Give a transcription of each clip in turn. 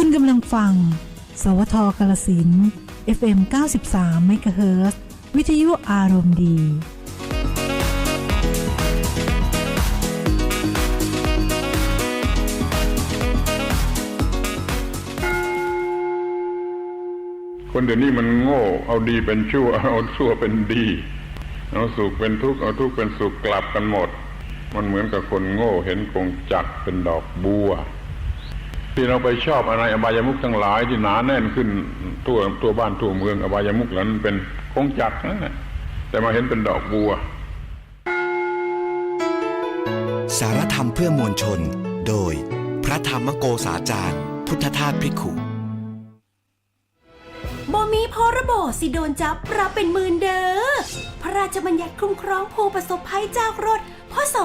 คุณกำลังฟัง สวทกาลสิน FM 93เมกะเฮิร์วิทยุอารมณ์ดีคนเดี๋ยวนี้มันโง่ เอาดีเป็นชั่ว เอาชั่วเป็นดี เอาสุขเป็นทุกข์ เอาทุกข์เป็นสุขกลับกันหมด มันเหมือนกับคนโง่เห็นกงจักเป็นดอกบัว ที่เราไปชอบอะไรอบายมุขทั้งหลายที่หนาแน่นขึ้นทั่วตัวบ้านทั่วเมืองอบายมุขนั้นเป็นกงจักรนั่นแหละแต่มาเห็นเป็นดอกบัว สารธรรมเพื่อมวลชน โดย พระธรรมโกษาจารย์ พุทธทาสพิกขุบ่มีพรบสิโดนจับปรับเป็นหมื่นเด้อพระราชบัญญัติคุ้มครองผู้ประสบภัยจากรถ พศ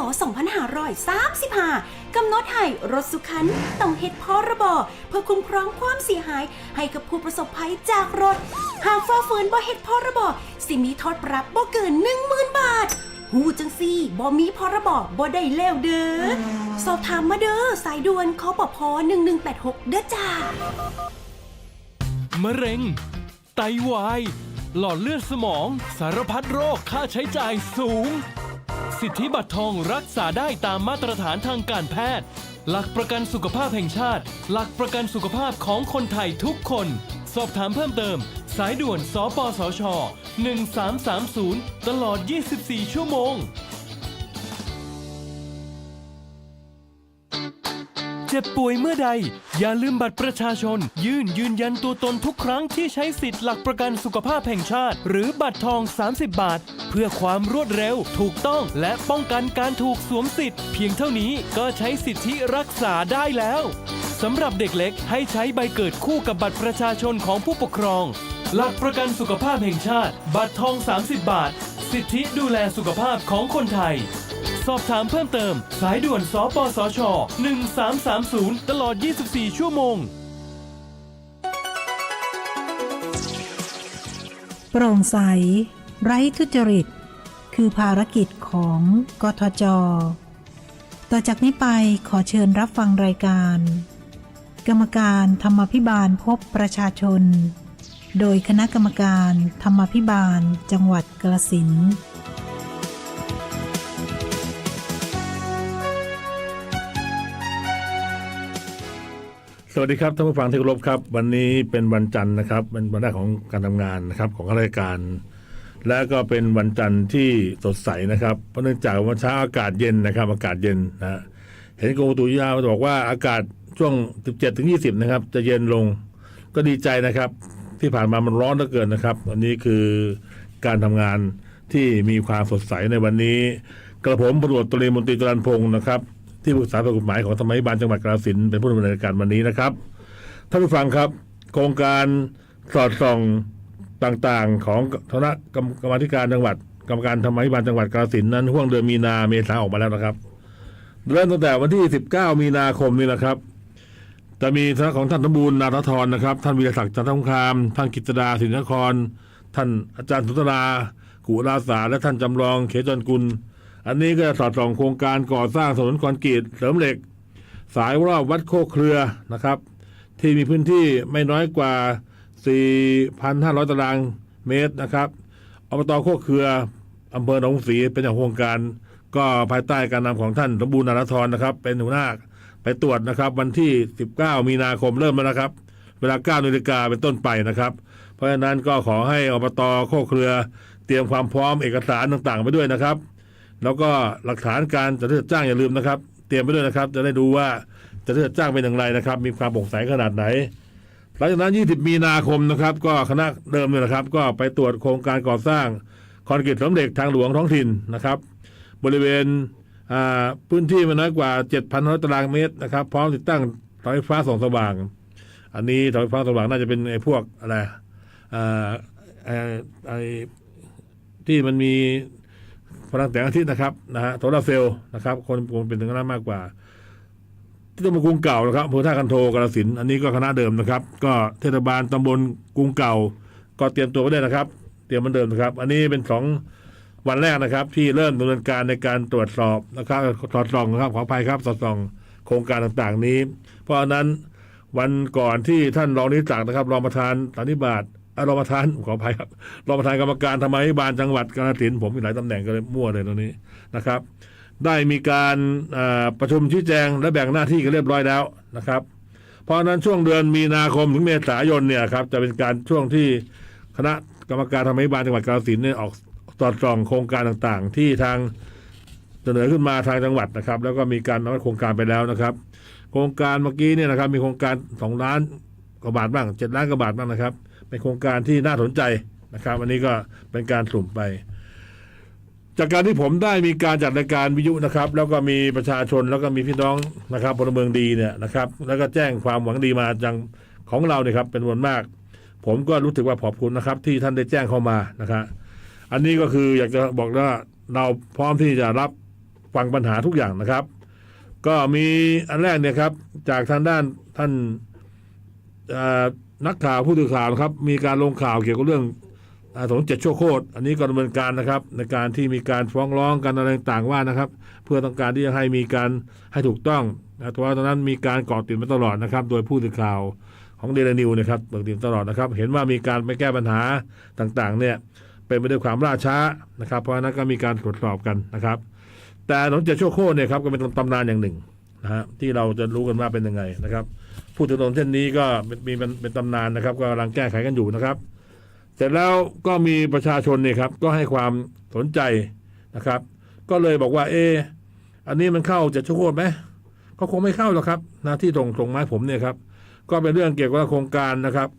2535กำหนดให้รถสุขันต้องเฮ็ดพรบเพื่อคุ้มครองความเสียหายให้กับผู้ประสบภัยจากรถ หากฝ่าฝืนบ่เฮ็ดพรบสิมีโทษปรับบ่เกิน10,000 บาท หูจังซี่บ่มีพรบบ่ได้แล้วเด้อสอบถามมาเด้อสายด่วนคอปพ1186 เด้อจ้ามะเร็ง ไตวาย หลอดเลือดสมอง สารพัดโรคค่าใช้จ่ายสูง สิทธิบัตรทองรักษาได้ตามมาตรฐานทางการแพทย์ หลักประกันสุขภาพแห่งชาติ หลักประกันสุขภาพของคนไทยทุกคน สอบถามเพิ่มเติม สายด่วน สปสช 1330 ตลอด 24 ชั่วโมง เจ็บป่วยเมื่อใด อย่าลืมบัตรประชาชน ยื่นยืนยันตัวตนทุกครั้งที่ใช้สิทธิ์หลักประกันสุขภาพแห่งชาติ หรือบัตรทอง 30 บาท เพื่อความรวดเร็ว ถูกต้องและป้องกันการถูกสวมสิทธิ์ เพียงเท่านี้ก็ใช้สิทธิรักษาได้แล้วสำหรับเด็กเล็กให้ใช้ใบเกิดคู่กับบัตรประชาชนของผู้ปกครอง หลักประกันสุขภาพแห่งชาติ บัตรทอง 30 บาท สิทธิดูแลสุขภาพของคนไทย สอบถามเพิ่มเติม สายด่วนสปสช 1330 ตลอด 24 ชั่วโมง โปร่งใส ไร้ทุจริต คือภารกิจของกทจ ต่อจากนี้ไปขอเชิญรับฟังรายการ กรรมการธรรมพิบาลพบประชาชน โดยคณะกรรมการธรรมพิบาลจังหวัดกระสิน สวัสดีครับท่านผู้ฟังที่เคารพครับ วันนี้เป็นวันจันทร์นะครับ เป็นวันแรกของการทำงานนะครับของข้าราชการ และก็เป็นวันจันทร์ที่สดใสนะครับเพราะเนื่องจากวันเช้าอากาศเย็นนะครับ อากาศเย็นนะเห็นกรมอุตุนิยามบอกว่าอากาศช่วง 17ถึง20 นะครับ จะเย็นลงก็ดีใจนะครับ ที่ผ่านมามันร้อนเหลือเกินนะครับวันนี้คือการทำงานที่มีความสดใสในวันนี้ กระผมพลตรวจตรีมนตรีจรันพงศ์นะครับ ที่ปรึกษาฝ่ายกฎหมายของสมัยบาลจังหวัดกาฬสินธุ์เป็นผู้ดำเนินการวันนี้นะครับท่านผู้ฟังครับ โครงการสอดส่องต่างๆ ของคณะกรรมกรรมาธิการจังหวัดกรรมการธรรมาภิบาลจังหวัดกาฬสินธุ์นั้นห่วงเดือนมีนาเมษาออกมาแล้วนะครับเริ่มตั้งแต่วันที่ 19 มีนาคมนี่นะครับ จะมีคณะของท่านสมบูรณ์นาทธรนะครับ ท่านวีรศักดิ์จันทสงคาม ท่านกิตดาสินนคร ท่านอาจารย์สุนทรากุราสาและท่านจำลองเขจรกุล อันนี้ก็จะสอดส่องโครงการก่อสร้างถนนคอนกรีตเสริมเหล็ก สายรอบวัดโคกเครือนะครับ ที่มีพื้นที่ไม่น้อยกว่า 4,500 ตารางเมตรนะครับอบตโคกเครืออำเภอหนองศรีเป็นอย่างโครงการ ก็ภายใต้การนำของท่านสมบูรณ์นารทรนะครับ เป็นหัวหน้าไปตรวจนะครับ วันที่ 19 มีนาคมเริ่มแล้วนะครับ เวลา9นาฬิกาเป็นต้นไปนะครับ เพราะฉะนั้นก็ขอให้อบตโคกเครือ เตรียมความพร้อมเอกสารต่างๆไปด้วยนะครับ แล้วก็หลักฐานการจัดซื้อจ้างอย่าลืมนะครับ เตรียมไปด้วยนะครับ จะได้ดูว่าจะซื้อจ้างเป็นอย่างไรนะครับ มีความโปร่งใสขนาดไหนหลังจากนั้น 20 มีนาคมนะครับ ก็คณะเดิมเนี่ยนะครับ ก็ไปตรวจโครงการก่อสร้างคอนกรีตสำเร็จทางหลวงท้องถิ่นนะครับ บริเวณพื้นที่ไม่น้อยกว่า 7,000ตารางเมตรนะครับ พร้อมติดตั้งเสาไฟฟ้าส่องสว่าง อันนี้เสาไฟฟ้าสว่างน่าจะเป็นไอ้พวกอะไรอ่าไอ้ที่มันมี พลังแสงอาทิตย์นะครับนะฮะโซลาร์เซลล์นะครับ คนคงเป็นถึงนั้นมากกว่า ที่ตำบลกรุงเก่านะครับอำเภอท่าคันโทกาฬสินอันนี้ก็คณะเดิมนะครับ ก็เทศบาลตำบลกรุงเก่า ก็เตรียมตัวไว้ได้นะครับ เตรียมเหมือนเดิมนะครับ อันนี้เป็นสองวันแรกนะครับ ที่เริ่มดำเนินการในการตรวจสอบนะครับสอดส่องนะครับขออภัยครับสอดส่องโครงการต่างๆนี้ เพราะฉะนั้นวันก่อนที่ท่านรองนิจักนะครับ รองประธานสันนิบาต รองประธานขออภัยครับรองประธานกรรมการธรรมาภิบาลจังหวัดกาฬสินธุ์ผมมีหลายตำแหน่งก็เลยมั่วเลยตรงนี้นะครับ ได้มีการประชุมชี้แจงและแบ่งหน้าที่กันเรียบร้อยแล้วนะครับ เพราะฉะนั้นช่วงเดือนมีนาคมถึงเมษายนเนี่ยครับจะเป็นการช่วงที่คณะกรรมการธรรมาภิบาลจังหวัดกาฬสินธุ์เนี่ยออกสอดส่องโครงการต่างๆ ที่ทางเสนอขึ้นมาทางจังหวัดนะครับ แล้วก็มีการนำโครงการไปแล้วนะครับ โครงการเมื่อกี้เนี่ยนะครับมีโครงการสองล้านกว่าบาทบ้างเจ็ดล้านกว่าบาทบ้างนะครับ เป็นโครงการที่น่าสนใจนะครับอันนี้ก็เป็นการสุ่มไป จากการที่ผมได้มีการจัดรายการวิทยุนะครับ แล้วก็มีประชาชนแล้วก็มีพี่น้องนะครับพลเมืองดีเนี่ยนะครับ แล้วก็แจ้งความหวังดีมาจังของเราเนี่ยครับเป็นจำนวนมาก ผมก็รู้สึกว่าขอบคุณนะครับ ที่ท่านได้แจ้งเข้ามานะครับอันนี้ก็คืออยากจะบอกว่าเราพร้อมที่จะรับฟังปัญหาทุกอย่างนะครับ ก็มีอันแรกเนี่ยครับ จากทางด้านท่าน นักข่าวผู้สื่อข่าวนะครับ มีการลงข่าวเกี่ยวกับเรื่องอาถนนเจ็ดชั่วโคตรอันนี้ก็ดำเนินการนะครับ ในการที่มีการฟ้องร้องกันอะไรต่างๆว่านะครับ เพื่อต้องการที่จะให้มีการให้ถูกต้องนะแต่ว่าตอนนั้นมีการก่อติดมาตลอดนะครับ โดยผู้สื่อข่าวของเดลนิวนะครับเปิดติดตลอดนะครับ เห็นว่ามีการไปแก้ปัญหาต่างๆ เนี่ยเป็นไปด้วยความล่าช้านะครับ เพราะฉะนั้นก็มีการตรวจสอบกันนะครับ แต่ถนนเจ็ดชั่วโคตรเนี่ยครับก็เป็นตำนานอย่างหนึ่งนะฮะที่เราจะรู้กันว่าเป็นยังไงนะครับ พูดถึงถนนเส้นนี้ก็มีเป็นตำนานนะครับก็กำลังแก้ไขกันอยู่นะครับ เสร็จแล้วก็มีประชาชนเนี่ยครับก็ให้ความสนใจนะครับ ก็เลยบอกว่าเอออันนี้มันเข้าจ็ดชั่วโคตรไหมก็คงไม่เข้าหรอกครับนะที่ตรงตรงไม้ผมเนี่ยครับ ก็เป็นเรื่องเกี่ยวกับโครงการนะครับ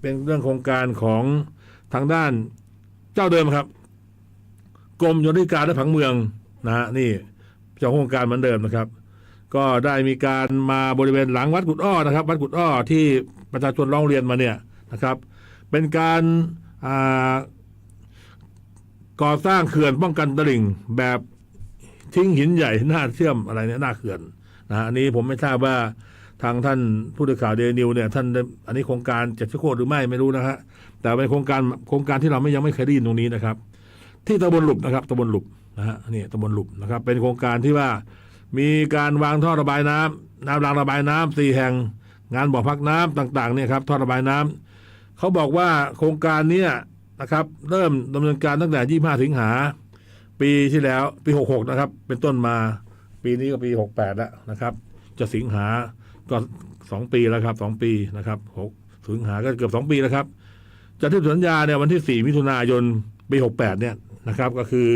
เป็นเรื่องโครงการของทางด้านเจ้าเดิมครับกรมโยธาธิการและผังเมืองนะฮะนี่เจ้าโครงการเหมือนเดิมนะครับ ก็ได้มีการมาบริเวณหลังวัดกุดอ้อนะครับ วัดกุดอ้อที่ประชาชนร้องเรียนมาเนี่ยนะครับ เป็นการก่อสร้างเขื่อนป้องกันตลิ่งแบบทิ้งหินใหญ่หน้าเชื่อมอะไรเนี่ยหน้าเขื่อนนะอันนี้ผมไม่ทราบว่าทางท่านผู้สื่อข่าวเดนิวเนี่ยท่านอันนี้โครงการเจ็ดชั่วโคตรหรือไม่ไม่รู้นะฮะแต่เป็นโครงการโครงการที่เราไม่ยังไม่เคยได้ยินตรงนี้นะครับ ที่ตำบลหลุบนะครับตำบลหลุบนะฮะนี่ตำบลหลุบนะครับ เป็นโครงการที่ว่า มีการวางท่อระบายน้ำน้ำรางระบายน้ำสี่แห่ง งานบ่อพักน้ำต่างๆเนี่ยครับท่อระบายน้ำเขาบอกว่าโครงการเนี้ยนะครับเริ่มดำเนินการตั้งแต่ 25 สิงหา ปีที่แล้วปี 66 นะครับ เป็นต้นมาปีนี้ก็ปี 68 แล้วนะครับ จะสิงหาก็ 2 ปีแล้วครับ 2 ปีนะครับ6สิงหาก็เกือบ 2 ปีแล้วครับ จะที่สัญญาเนี่ยวันที่ 4 มิถุนายนปี 68 เนี่ยนะครับ ก็คือ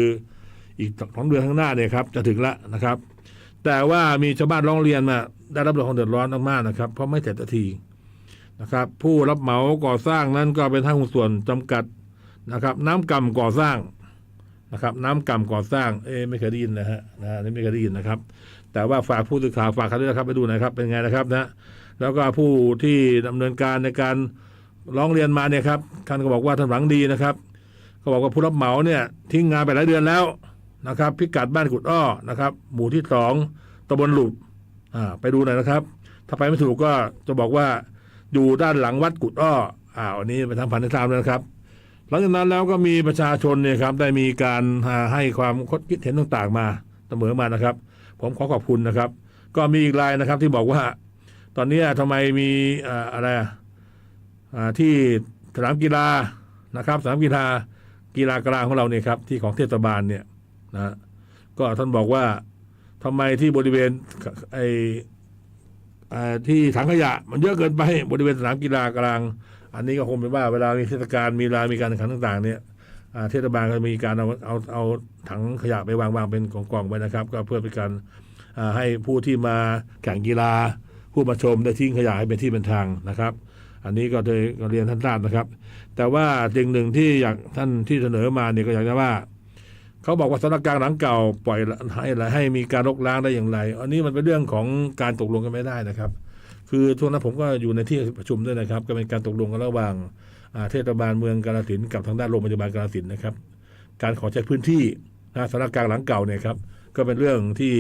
อีกสองเดือนข้างหน้าเนี่ยครับจะถึงแล้วนะครับ แต่ว่ามีชาวบ้านร้องเรียนมาได้รับความเดือดร้อนมากๆนะครับ เพราะไม่เสร็จสักทีนะครับ ผู้รับเหมาก่อสร้างนั้นก็เป็นทางส่วนจำกัดนะครับ น้ำกำก่อสร้างนะครับ น้ำกำก่อสร้างเอ๊ไม่เคยได้ยินนะฮะนะฮะไม่เคยได้ยินนะครับ แต่ว่าฝากผู้สื่อข่าวฝากเขาด้วยนะครับไปดูนะครับเป็นไงนะครับนะแล้วก็ผู้ที่ดำเนินการในการร้องเรียนมาเนี่ยครับท่านก็บอกว่าท่านหวังดีนะครับเขาบอกว่าผู้รับเหมาเนี่ยทิ้งงานไปหลายเดือนแล้ว นะครับ พิกัดบ้านกุดอ้อนะครับ หมู่ที่สองตำบลหลุบอ่าไปดูหน่อยนะครับ ถ้าไปไม่ถูกก็จะบอกว่าอยู่ด้านหลังวัดกุดอ้ออ่าวันนี้ไปทำพันธุ์ทามแล้วนะครับ หลังจากนั้นแล้วก็มีประชาชนเนี่ยครับได้มีการให้ความคิดเห็นต่างๆ มาเสมอมานะครับ ผมขอขอบคุณนะครับ ก็มีอีกรายนะครับที่บอกว่า ตอนนี้ทำไมมีอะไรที่สนามกีฬานะครับสนามกีฬากีฬากลางของเราเนี่ยครับที่ของเทศบาลเนี่ย นะก็ท่านบอกว่าทำไมที่บริเวณไอที่ถังขยะ มันเยอะเกินไปบริเวณสนามกีฬากลาง อันนี้ก็คงเป็นว่าเวลามีเทศกาลมีลามีการแข่งขันต่าง ๆ เนี่ยเทศบาลก็มีการเอาเอาเอาถังขยะไปวางวางเป็นกองๆไว้นะครับ ก็เพื่อเป็นการให้ผู้ที่มาแข่งกีฬา ผู้มาชมได้ทิ้งขยะให้เป็นที่เป็นทางนะครับ อันนี้ก็เลยเรียนท่านทราบนะครับ แต่ว่าสิ่งหนึ่งที่อยากท่านที่เสนอมาเนี่ยก็อยากจะว่า เขาบอกว่าสถานการณ์หลังเก่าปล่อยให้ให้มีการลกล้างได้อย่างไร อันนี้มันเป็นเรื่องของการตกลงกันไม่ได้นะครับ คือช่วงนั้นผมก็อยู่ในที่ประชุมด้วยนะครับ ก็เป็นการตกลงกันระหว่างาเทศบาลเมืองกาฬสินกับทางด้านโรงพยาบาลกาฬสินนะครับ การขอใช้พื้นที่นะสถานการณ์หลังเก่าเนี่ยครับ ก็เป็นเรื่องที่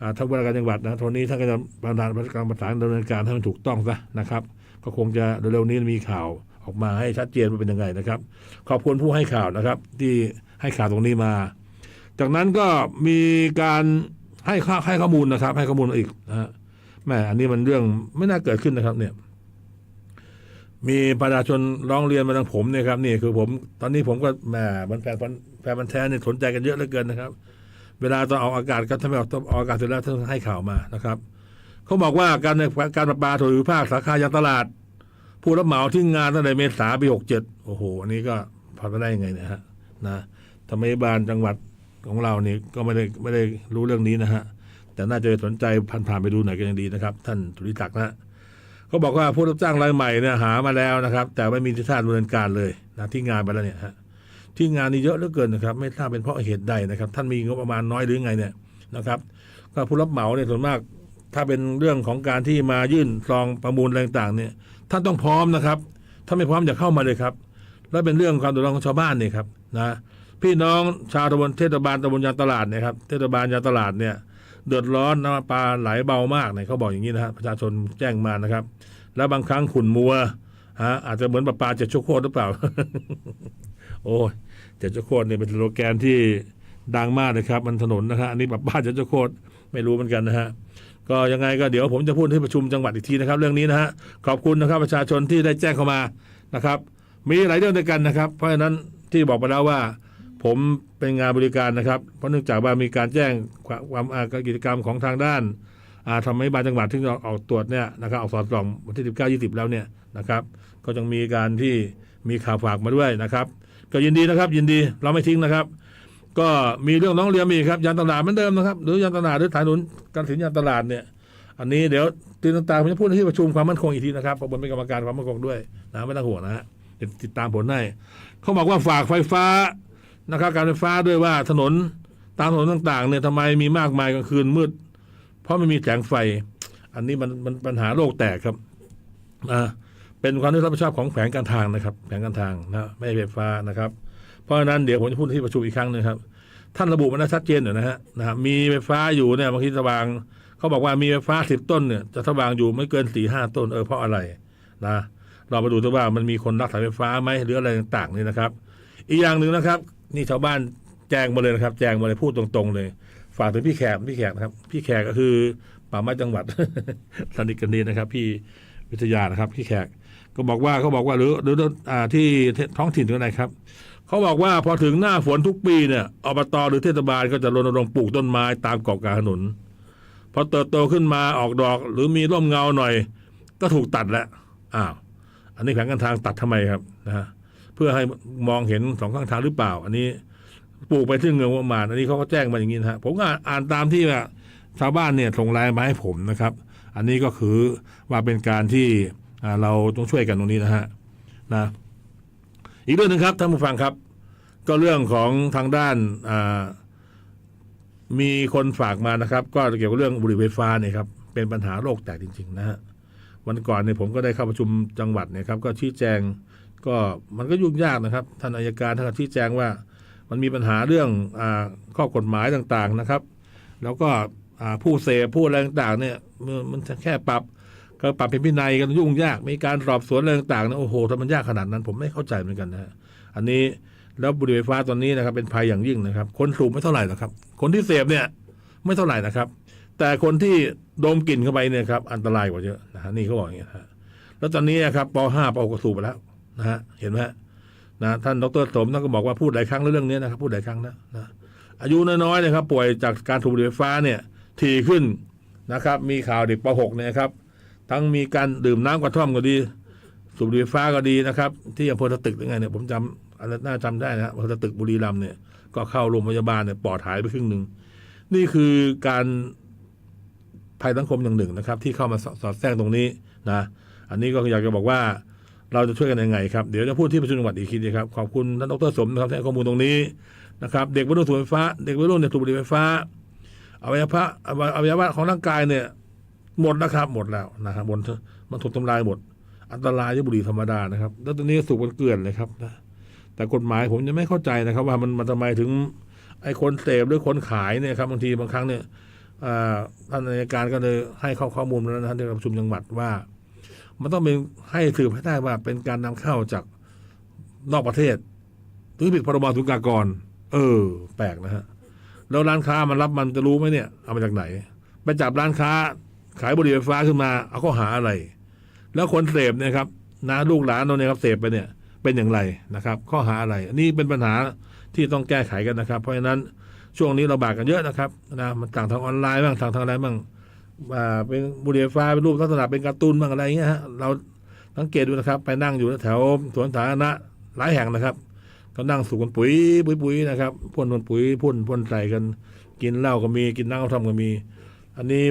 อ่าทางว่าการจังหวัดนะตอนนี้ท่านก็จะประธานการประสานดำเนินการให้มันถูกต้องซะนะครับ ก็คงจะเร็วๆนี้มีข่าวออกมาให้ชัดเจนว่าเป็นยังไงนะครับ ขอบคุณผู้ให้ข่าวนะครับ ที่ ให้ข่าวตรงนี้มา จากนั้นก็มีการให้ข้อให้ข้อมูลนะครับ ให้ข้อมูลอีกนะฮะแม่อันนี้มันเรื่องไม่น่าเกิดขึ้นนะครับ เนี่ย มีประชาชนร้องเรียนมาทางผมเนี่ยครับนี่คือผม ตอนนี้ผมก็แหมมันแฟนพันแฟนมันแท้เนี่ยสนใจกันเยอะเหลือเกินนะครับ เวลาตอนออกอากาศก็ถ้าไมออกออกอากาศเสร็จแล้วท่านให้ข่าวมานะครับเขาบอกว่าการการประปาส่วนภูมิภาคสาขายางตลาด ผู้รับเหมาที่งานตั้งแต่เมษาปีหกเจ็ดโอ้โห อันนี้ก็พอไปได้ยังไงเนี่ยฮะนะ ทำไมบาลจังหวัดของเรานี่ก็ไม่ได้ไม่ได้รู้เรื่องนี้นะฮะ แต่น่าจะสนใจผ่านๆไปดูหน่อยก็ยังดีนะครับ ท่านสุริศักดิ์นะเขาบอกว่าผู้รับจ้างรายใหม่เนี่ยหามาแล้วนะครับ แต่ไม่มีทิศทางดำเนินการเลยนะที่งานไปแล้วเนี่ยฮะที่งานนี้เยอะเหลือเกินนะครับ ไม่ทราบเป็นเพราะเหตุใดนะครับ ท่านมีงบประมาณน้อยหรือไงเนี่ยนะครับ ก็ผู้รับเหมาเนี่ยส่วนมาก ถ้าเป็นเรื่องของการที่มายื่นซองประมูลอะไรต่างเนี่ย ท่านต้องพร้อมนะครับ ถ้าไม่พร้อมอย่าเข้ามาเลยครับ แล้วเป็นเรื่องความเดือดร้อนของชาวบ้านเนี่ยครับนะ พี่น้องชาวตำบลเทศบาลตำบลยางตลาดเนี่ยครับเทศบาลยางตลาดเนี่ยเดือดร้อนน้ำปลาไหลเบามากเนี่ยเขาบอกอย่างนี้นะฮะประชาชนแจ้งมานะครับ แล้วบางครั้งขุ่นมัวฮะอาจจะเหมือนปลาปลาเจ็ดชั่วโคตรหรือเปล่า โอ้ยเจ็ดชั่วโคตรเนี่ยเป็นสโลแกนที่ดังมากเลยครับ มันถนนนะฮะอันนี้ปลาปลาเจ็ดชั่วโคตรไม่รู้เหมือนกันนะฮะก็ยังไงก็เดี๋ยวผมจะพูดที่ประชุมจังหวัดอีกทีนะครับ เรื่องนี้นะฮะขอบคุณนะครับ ประชาชนที่ได้แจ้งเข้ามานะครับ มีหลายเรื่องด้วยกันนะครับ เพราะฉะนั้นที่บอกไปแล้วว่า ผมเป็นงานบริการนะครับ เพราะเนื่องจากว่ามีการแจ้งความอากิจกรรมของทางด้านอ่าทำให้บางจังหวัดที่เราออกตรวจเนี่ยนะครับออกสอดส่องวันที่สิบเก้ายี่สิบแล้วเนี่ยนะครับ ก็ยังมีการที่มีข่าวฝากมาด้วยนะครับ ก็ยินดีนะครับ ยินดีเราไม่ทิ้งนะครับ ก็มีเรื่องน้องเรียมอีกครับยางตลาดเหมือนเดิมนะครับ หรือยางตลาดหรือฐานนุนการสินยางตลาดเนี่ย อันนี้เดี๋ยวตื่นต่างๆผมจะพูดในที่ประชุมความมั่นคงอีกทีนะครับเพราะผมเป็นกรรมการความมั่นคงด้วยนะไม่ต้องห่วงนะฮะติดตามผลให้เขาบอกว่าฝากไฟฟ้า นะครับการไฟฟ้าด้วยว่าถนนตามถนนต่างๆเนี่ยทำไมมีมากมายกลางคืนมืด เพราะไม่มีแสงไฟ อันนี้มันมันปัญหาโลกแตกครับอ่าเป็นความรับผิดชอบของแผงการทางนะครับ แผงการทางนะไม่ใช่ไฟฟ้านะครับ เพราะฉะนั้นเดี๋ยวผมจะพูดที่ประชุมอีกครั้งหนึงครับ ท่านระบุมันชัดเจนหน่นะฮะนะมีไฟฟ้าอยู่เนี่ยบางทีสว่างเขาบอกว่ามีไฟฟ้าสิบต้นเนี่ยจะสว่างอยู่ไม่เกินสี่ห้าต้นเออเพราะอะไรนะเรามาดูตัวว่ามันมีคนรักสายไฟฟ้าไหมหรืออะไรต่างๆนี่นะครับ อีกอย่างหนึ่งนะครับ นี่ชาวบ้านแจ้งมาเลยนะครับ แจ้งมาเลยพูดตรงๆเลย ฝากถึงพี่แขกพี่แขกนะครับ พี่แขกก็คือป่าไม้จังหวัดสนิทกันดีนะครับ พี่วิทยานะครับ พี่แขกก็บอกว่าเขาบอกว่าหรือหรืออ่าที่ท้องถิ่นก็ไหนครับเขาบอกว่าพอถึงหน้าฝนทุกปีเนี่ยอบตหรือเทศบาลก็จะรณรงค์ปลูกต้นไม้ตามเกาะกลางถนนพอเติบโตขึ้นมาออกดอก หรือมีร่มเงาหน่อย ก็ถูกตัดแล้วอ้าวอันนี้แผนการทางตัดทำไมครับนะฮะ เพื่อให้มองเห็นสองข้างทางหรือเปล่า อันนี้ปลูกไปที่เงินประมาณอันนี้เขาก็แจ้งมาอย่างนี้นะฮะผมก็อ่านตามที่ว่าชาวบ้านเนี่ยส่งไลน์มาให้ผมนะครับ อันนี้ก็คือว่าเป็นการที่เราต้องช่วยกันตรงนี้นะฮะนะอีกเรื่องหนึ่งครับท่านผู้ฟังครับ ก็เรื่องของทางด้านมีคนฝากมานะครับ ก็เกี่ยวกับเรื่องบุหรี่ไฟฟ้าเนี่ยครับเป็นปัญหาโลกแตกจริง ๆ นะฮะวันก่อนเนี่ยผมก็ได้เข้าประชุมจังหวัดเนี่ยครับ ก็ชี้แจง ก็มันก็ยุ่งยากนะครับท่านอายการท่านก็ชี้แจงว่า มันมีปัญหาเรื่องอข้อกฎหมายต่างๆนะครับ แล้วก็ผู้เสพผู้อะไรต่างๆเนี่ยมันแค่ปรับก็ปรับเป็นพินัยกันยุ่งยากมีการสอบสวนอะไรต่างๆนะโอ้โหทำมันยากขนาดนั้น ผมไม่เข้าใจเหมือนกันนะอันนี้แล้วบุหรี่ไฟฟ้าตอนนี้นะครับเป็นภัยอย่างยิ่งนะครับ คนสูบไม่เท่าไหร่หรอกครับ คนที่เสพเนี่ยไม่เท่าไหร่นะครับ แต่คนที่ดมกลิ่นเข้าไปเนี่ยครับอันตรายกว่าเยอะนะฮะนี่เขาบอกอย่างนี้นะฮะแล้วตอนนี้นะครับป .5 ป .6 ก็สูบไปแล้ว นะฮะเห็นไหมฮะนะท่านดรสมท่านก็บอกว่าพูดหลายครั้งเรื่องนี้นะครับพูดหลายครั้งนะนะอายุน้อยๆนะครับ ป่วยจากการสูบบุหรี่ไฟฟ้าเนี่ยถี่ขึ้นนะครับ มีข่าวเด็กป .6 เนี่ยครับ ทั้งมีการดื่มน้ำกระท่อมก็ดี สูบบุหรี่ไฟฟ้าก็ดีนะครับ ที่อำเภอสตึกหรือไงเนี่ยผมจำอันนั้นน่าจำได้นะอำเภอสตึกบุรีรัมย์เนี่ยก็เข้าโรงพยาบาลเนี่ยปอดหายไปครึ่งหนึ่งนี่คือการภัยสังคมอย่างหนึ่งนะครับ ที่เข้ามาสอดแทรกตรงนี้นะ อันนี้ก็อยากจะบอกว่า เราจะช่วยกันยังไงครับเดี๋ยวจะพูดที่ประชุมจังหวัดอีกทีนะครับขอบคุณท่านดรสมนะครับที่ให้ข้อมูลตรงนี้นะครับเด็กวัยรุ่นสูบไฟฟ้า เด็กวัยรุ่นเนี่ยสูบบุหรี่ไฟฟ้าอวัยวะอวัยวะของร่างกายเนี่ยหมดแล้วครับหมดแล้วนะครับหมดมันถูกทำลายหมด อันตรายที่บุหรี่ธรรมดานะครับ แล้วตอนนี้สูบกันเกลื่อนเลยครับนะแต่กฎหมายผมยังไม่เข้าใจนะครับ ว่ามันมันทำไมถึงไอ้คนเสพหรือคนขายเนี่ยครับบางทีบางครั้งเนี่ยท่านอัยการก็เลยให้ข้อข้อมูลแล้วนะในประชุมจังหวัดว่า มันต้องเป็นให้สืบให้ได้ว่าเป็นการนำเข้าจากนอกประเทศหรือผิดพรบสุลกากร เออ แปลกนะฮะ แล้วร้านค้ามันรับมันจะรู้ไหมเนี่ย เอามาจากไหน ไปจับร้านค้า ขายบุหรี่ไฟฟ้าขึ้นมา เอาข้อหาอะไร แล้วคนเสพเนี่ยครับนะลูกหลานเราเนี่ยครับเสพไปเนี่ย เป็นอย่างไรนะครับ ข้อหาอะไร อันนี้เป็นปัญหาที่ต้องแก้ไขกันนะครับ เพราะฉะนั้นช่วงนี้เราบาดกันเยอะนะครับนะมันต่างทางออนไลน์บ้างทางทางอะไรบ้าง อ่าเป็นบุหรี่ไฟฟ้าเป็นรูปลักษณะเป็นการ์ตูนบ้างอะไรอย่างเงี้ยฮะเราสังเกตดูนะครับ ไปนั่งอยู่แถวสวนสาธารณะหลายแห่งนะครับ ก็นั่งสูบกันปุ๋ยปุ๋ยปุ๋ยนะครับพ่นพ่นปุ๋ยพ่นพ่นใส่กัน กินเหล้าก็มีกินน้ำกระท่อมก็มี อันนี้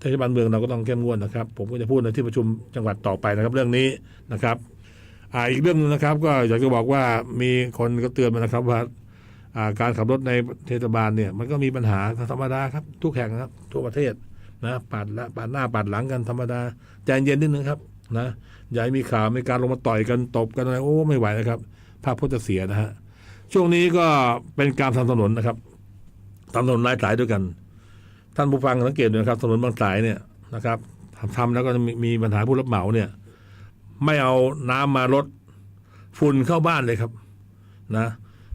เทศบาลเมืองเราก็ต้องเข้มงวดนะครับ ผมก็จะพูดในที่ประชุมจังหวัดต่อไปนะครับ เรื่องนี้นะครับอ่าอีกเรื่องหนึงนะครับ ก็อยากจะบอกว่ามีคนก็เตือนมานะครับว่าอ่าการขับรถในเทศบาลเนี่ย มันก็มีปัญหาธรรมดาครับ ทุกแห่งนะครับทั่วประเทศ นะปาดละปาดหน้าปาดหลังกันธรรมดาใจเย็นนิดนึงครับนะอย่าให้มีข่าวมีการลงมาต่อยกันตบกันอะไรโอ้ไม่ไหวนะครับภาพพจน์จะเสียนะฮะช่วงนี้ก็เป็นการทำถนนนะครับทำถนนหลายสายด้วยกัน ท่านผู้ฟังสังเกตดูนะครับ ถนนบางสายเนี่ยนะครับทำทำแล้วก็มีมีปัญหาผู้รับเหมาเนี่ย ไม่เอาน้ำมาลดฝุ่นเข้าบ้านเลยครับ นะ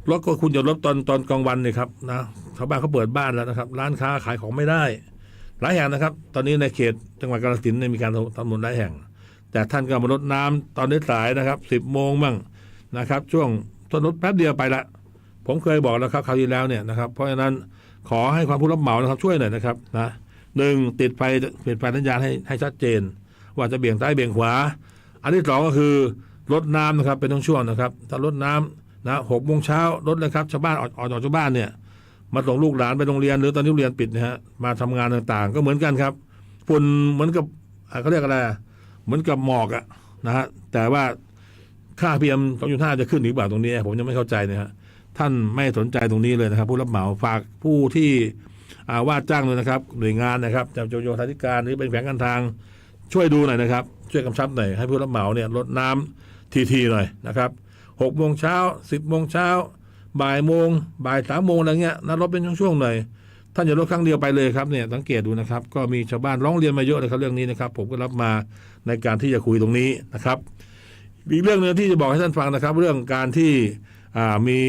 รถก็คุณจะลดตอนตอนกลางวันเนี่ยครับนะชาวบ้านเขาเปิดบ้านแล้วนะครับ ร้านค้าขายของไม่ได้ หลายแห่งนะครับ ตอนนี้ในเขตจังหวัดกาฬสินธุ์เนี่ยมีการทำถนนหลายแห่ง แต่ท่านก็มาลดน้ำตอนนี้สายนะครับสิบโมงบ้างนะครับ ช่วงต้นรถแป๊บเดียวไปละ ผมเคยบอกแล้วครับคราวที่แล้วเนี่ยนะครับ เพราะฉะนั้นขอให้ความผู้รับเหมานะครับช่วยหน่อยนะครับนะหนึ่งติดไฟติดไฟสัญญาณให้ให้ชัดเจน ว่าจะเบี่ยงซ้ายเบี่ยงขวา อันที่สองก็คือลดน้ำนะครับเป็นช่วงๆนะครับถ้าลดน้ำนะหกโมงเช้าลดเลยครับชาวบ้านออกออกจากบ้านเนี่ย มาส่งลูกหลานไปโรงเรียนหรือตอนนี้โรงเรียนปิดนะฮะมาทำงานต่างๆ ก็เหมือนกันครับฝุ่นเหมือนกับเขาเรียกอะไรเหมือนกับหมอกอะนะฮะแต่ว่าค่าพีเอ็มสองจุดห้าจะขึ้นหรือเปล่าตรงนี้ ผมยังไม่เข้าใจนะฮะท่านไม่สนใจตรงนี้เลยนะครับ ผู้รับเหมาฝากผู้ที่อ่าว่าจ้างเลยนะครับ หน่วยงานนะครับจากโยโยธาธิการหรือเป็นแผงการทางช่วยดูหน่อยนะครับ ช่วยกำชับหน่อยให้ผู้รับเหมาเนี่ยลดน้ำทีๆหน่อยนะครับหกโมงเช้าสิบโมงเช้า บ่ายโมงบ่ายสามโมงอะไรเงี้ยนะลดเป็นช่วงๆหน่อยท่านอย่าลดครั้งเดียวไปเลยครับเนี่ยสังเกตดูนะครับ ก็มีชาวบ้านร้องเรียนมาเยอะเลยครับเรื่องนี้นะครับ ผมก็รับมาในการที่จะคุยตรงนี้นะครับอีกเรื่องหนึ่งที่จะบอกให้ท่านฟังนะครับ เรื่องการที่มี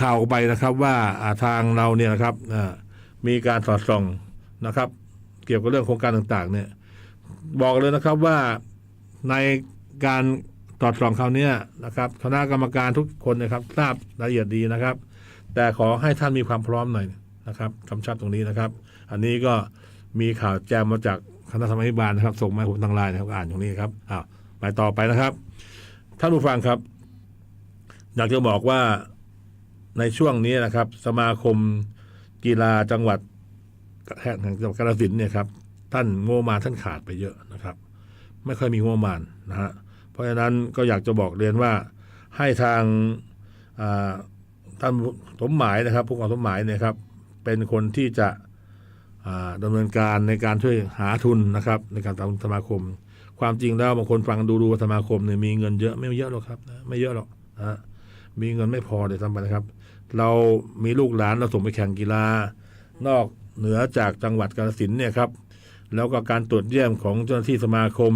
ข่าวไปนะครับว่าทางเราเนี่ยนะครับมีการสอดส่องนะครับ เกี่ยวกับเรื่องโครงการต่างๆ เนี่ย บอกเลยนะครับว่าในการ ตรวจสอบคราวนี้นะครับคณะกรรมการทุกคนนะครับ ทราบรายละเอียดดีนะครับ แต่ขอให้ท่านมีความพร้อมหน่อยนะครับคำชับตรงนี้นะครับ อันนี้ก็มีข่าวแจมมาจากคณะธรรมาภิบาลนะครับ ส่งมาผมทางไลน์นะครับอ่านตรงนี้ครับอ้าวไปต่อไปนะครับ ท่านผู้ฟังครับ อยากจะบอกว่าในช่วงนี้นะครับ สมาคมกีฬาจังหวัดแห่งจังหวัดกาฬสินเนี่ยครับท่านงบมาท่านขาดไปเยอะนะครับ ไม่ค่อยมีงบมาณนะฮะ ราะฉะนั้นก็อยากจะบอกเรียนว่าให้ทางาท่านสมหมายนะครับผู้กองสมหมายเนี่ยครับเป็นคนที่จะอ่าดำเนินการในการช่วยหาทุนนะครับ ในการทำสมาคม ความจริงแล้วบางคนฟังดูดูสมาคมเนี่ยมีเงินเยอะไม่เยอะหรอกครับนะไม่เยอะหรอกนะมีเงินไม่พอเดี๋ยวทำไปนะครับ เรามีลูกหลานเราส่งไปแข่งกีฬา นอกเหนือจากจังหวัดกาฬสินเนี่ยครับแล้วก็การตรวจเยี่ยมของเจ้าหน้าที่สมาคม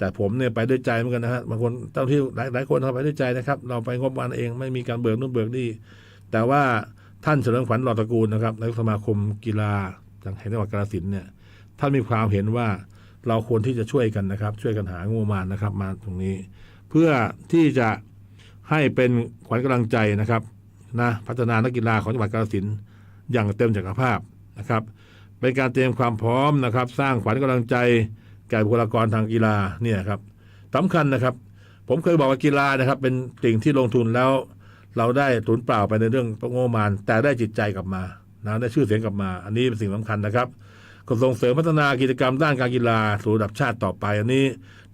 แต่ผมเนี่ยไปด้วยใจเหมือนกันนะฮะบางคนเจ้าหน้าที่หลายหลายคนเขาไปด้วยใจนะครับ เราไปงบประมาณเองไม่มีการเบิกนู่นเบิกนี่แต่ว่าท่านเฉลิมขวัญหลอดตระกูลนะครับนายกสมาคมกีฬาจังแห่งจังหวัดกาฬสินเนี่ยท่านมีความเห็นว่าเราควรที่จะช่วยกันนะครับ ช่วยกันหางบประมาณนะครับ มาตรงนี้ เพื่อที่จะให้เป็นขวัญกำลังใจนะครับนะพัฒนานักกีฬาของจังหวัดกาฬสินอย่างเต็มศักยภาพนะครับ เป็นการเตรียมความพร้อมนะครับ สร้างขวัญกำลังใจ แก่บุคลากรทางกีฬาเนี่ยครับสำคัญนะครับ ผมเคยบอกว่ากีฬานะครับ เป็นสิ่งที่ลงทุนแล้ว เราได้สูญเปล่าไปในเรื่องงบประมาณ แต่ได้จิตใจกลับมานะได้ชื่อเสียงกลับมา อันนี้เป็นสิ่งสำคัญนะครับก็ส่งเสริมพัฒนากิจกรรมด้านการกีฬาสู่ระดับชาติต่อไป อันนี้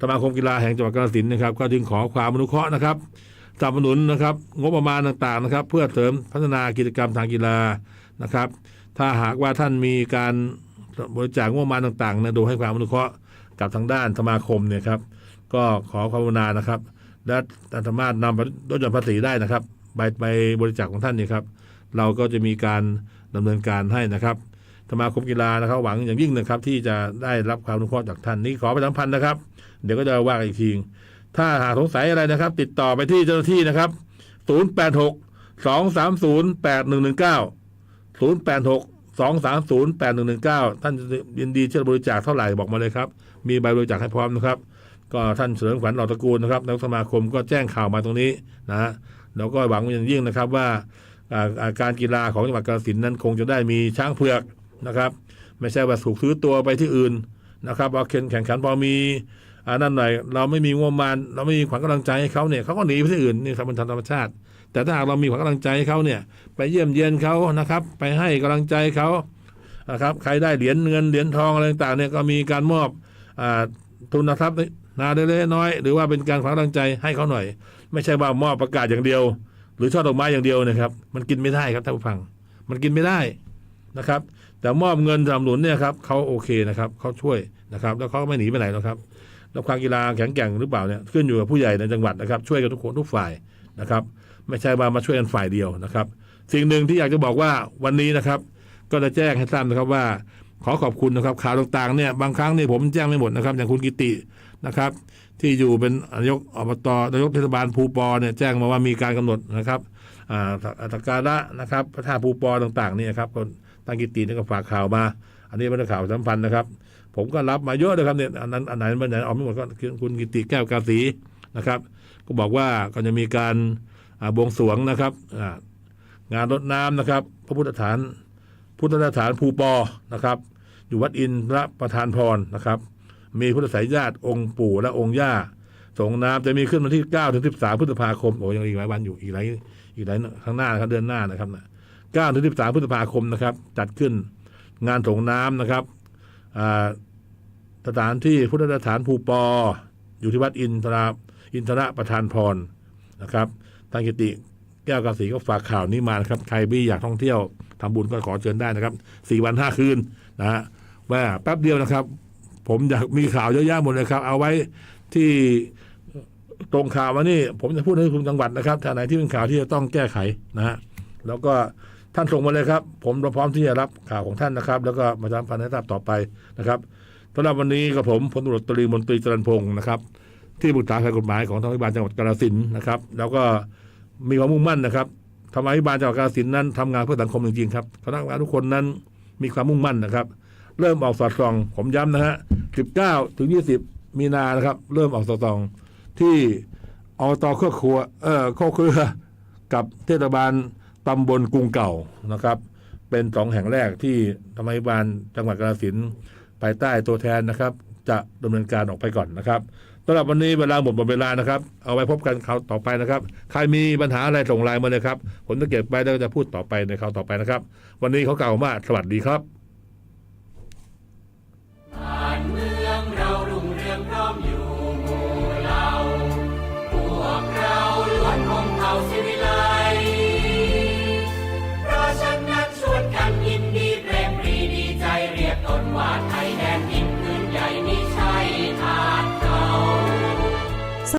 สมาคมกีฬาแห่งจังหวัดกาฬสินธุ์นะครับ ก็จึงขอความอนุเคราะห์นะครับสนับสนุนนะครับ งบประมาณต่างๆนะครับ เพื่อเสริมพัฒนากิจกรรมทางกีฬานะครับ ถ้าหากว่าท่านมีการบริจาคงบประมาณต่างๆนะโดยให้ความอนุเคราะห์ กับทางด้านสมาคมเนี่ยครับ ก็ขอความกรุณานะครับ และท่านสามารถนำไปลดหย่อนภาษีได้นะครับใบใบบริจาคของท่านเนี่ยครับ เราก็จะมีการดำเนินการให้นะครับสมาคมกีฬานะครับ หวังอย่างยิ่งนะครับ ที่จะได้รับความอนุเคราะห์จากท่านนี่ขอไปสัมพันธ์นะครับ เดี๋ยวก็จะว่ากันอีกทีถ้าหากสงสัยอะไรนะครับ ติดต่อไปที่เจ้าหน้าที่นะครับ 086 230 8119 086สองสามศูนย์แปดหนึ่งหนึ่งเก้าท่านยินดีจะบริจาคเท่าไหร่บอกมาเลยครับ มีใบบริจาคให้พร้อมนะครับ ก็ท่านเฉลิมขวัญหล่าตระกูลนะครับนายกสมาคมก็แจ้งข่าวมาตรงนี้นะฮะแล้วก็หวังอย่างยิ่งนะครับว่าอาการกีฬาของจังหวัดกาฬสินนั้นคงจะได้มีช้างเผือกนะครับ ไม่ใช่ว่าถูกซื้อตัวไปที่อื่นนะครับเอาเคนแข่งขันพอมีอันนั้นหน่อยเราไม่มีงบประมาณเราไม่มีขวัญกำลังใจให้เขาเนี่ยเขาก็หนีไปที่อื่นนี่ทำเป็นธรรมชาติ แต่ถ้าหากเรามีขวัญกำลังใจให้เขาเนี่ย ไปเยี่ยมเยียนเขานะครับ ไปให้กำลังใจเขานะครับ ใครได้เหรียญเงินเหรียญทองอะไรต่างเนี่ยก็มีการมอบ ทุนทรัพย์นาเล็กน้อย หรือว่าเป็นการขวัญกำลังใจให้เขาหน่อย ไม่ใช่ว่ามอบประกาศอย่างเดียว หรือช่อดอกไม้อย่างเดียวนะครับ มันกินไม่ได้ครับท่านผู้ฟัง มันกินไม่ได้นะครับ แต่มอบเงินสนับสนุนเนี่ยครับเขาโอเคนะครับเขาช่วยนะครับ แล้วเขาก็ไม่หนีไปไหนหรอกครับแล้วความกีฬาแข็งแกร่งหรือเปล่าเนี่ยขึ้นอยู่กับผู้ใหญ่ในจังหวัดนะครับ ช่วยกันทุกคนทุกฝ่ายนะครับ ไม่ใช่ว่ามาช่วยกันฝ่ายเดียวนะครับ สิ่งหนึ่งที่อยากจะบอกว่าวันนี้นะครับ ก็จะแจ้งให้ทราบนะครับว่า ขอขอบคุณนะครับข่าวต่างๆเนี่ยบางครั้งเนี่ยผมแจ้งไม่หมดนะครับ อย่างคุณกิตินะครับ ที่อยู่เป็นนายกอบตนายกเทศบาลภูปอเนี่ยแจ้งมาว่ามีการกำหนดนะครับอัตการะนะครับพระธาตุภูปอต่างๆเนี่ยครับคนตั้งกิติเนี่ยก็ฝากข่าวมา อันนี้เป็นข่าวสัมพันธ์นะครับ ผมก็รับมาเยอะเลยครับเนี่ยอันนั้นอันไหนมันไหนเอาไม่หมดก็คือคุณกิติแก้วกาสีนะครับ ก็บอกว่าก็จะมีการบวงสรวงนะครับงานรดน้ำนะครับ พระพุทธฐาน พุทธสถานภูปอนะครับ อยู่วัดอินทรประธานพรนะครับ มีพุทธสายญาติองค์ปู่และองค์ย่าส่งน้ำจะมีขึ้นวันที่9ถึง13 พฤษภาคมโอ้ยังอีกหลายวันอยู่อีกหลายอีกหลายข้างหน้านะครับเดือนหน้านะครับ9ถึง13 พฤษภาคมนะครับ จัดขึ้นงานส่งน้ำนะครับสถานที่พุทธสถานภูปอ อยู่ที่วัดอินทราอินทรประธานพรนะครับทางกิติ แก้วกาสีก็ฝากข่าวนี้มานะครับ ใครที่อยากท่องเที่ยวทำบุญก็ขอเชิญได้นะครับสี่วันห้าคืนนะฮะว่าแป๊บเดียวนะครับ ผมอยากมีข่าวเยอะแยะหมดเลยครับ เอาไว้ที่ตรงข่าวมานี่ ผมจะพูดให้คุณจังหวัดนะครับท่านไหนที่เป็นข่าวที่จะต้องแก้ไขนะฮะแล้วก็ท่านส่งมาเลยครับ ผมพร้อมที่จะรับข่าวของท่านนะครับ แล้วก็มาทำพันธ์ให้ทราบต่อไปนะครับสำหรับวันนี้กับผมพลตำรวจตรีมนตรีจรันพงศ์นะครับ ที่ปรึกษาฝ่ากฎหมายของทางรัฐบาลจังหวัดกาฬสินธุ์นะครับ แล้วก็ มีความมุ่งมั่นนะครับทำไมบาลจังหวัดกาฬสินธุ์นั้นทำงานเพื่อสังคมจริงๆครับคณะกรรมการทุกคนนั้นมีความมุ่งมั่นนะครับ เริ่มออกสอดส่อง ผมย้ำนะฮะ 19 ถึง 20 มีนานะครับ เริ่มออกสอดส่องที่อบตเครือครัวเออครอเครือกับเทศบาลตำบลกรุงเก่านะครับ เป็นสองแห่งแรกที่ทำไมบาลจังหวัดกาฬสินธุ์ภายใต้ตัวแทนนะครับ จะดำเนินการออกไปก่อนนะครับ สำหรับวันนี้เวลาหมดหมดเวลานะครับ เอาไว้พบกันคราวต่อไปนะครับ ใครมีปัญหาอะไรส่งไลน์มาเลยครับ ผมจะเก็บไปแล้วจะพูดต่อไปในคราวต่อไปนะครับ วันนี้เขากล่าวว่าสวัสดีครับ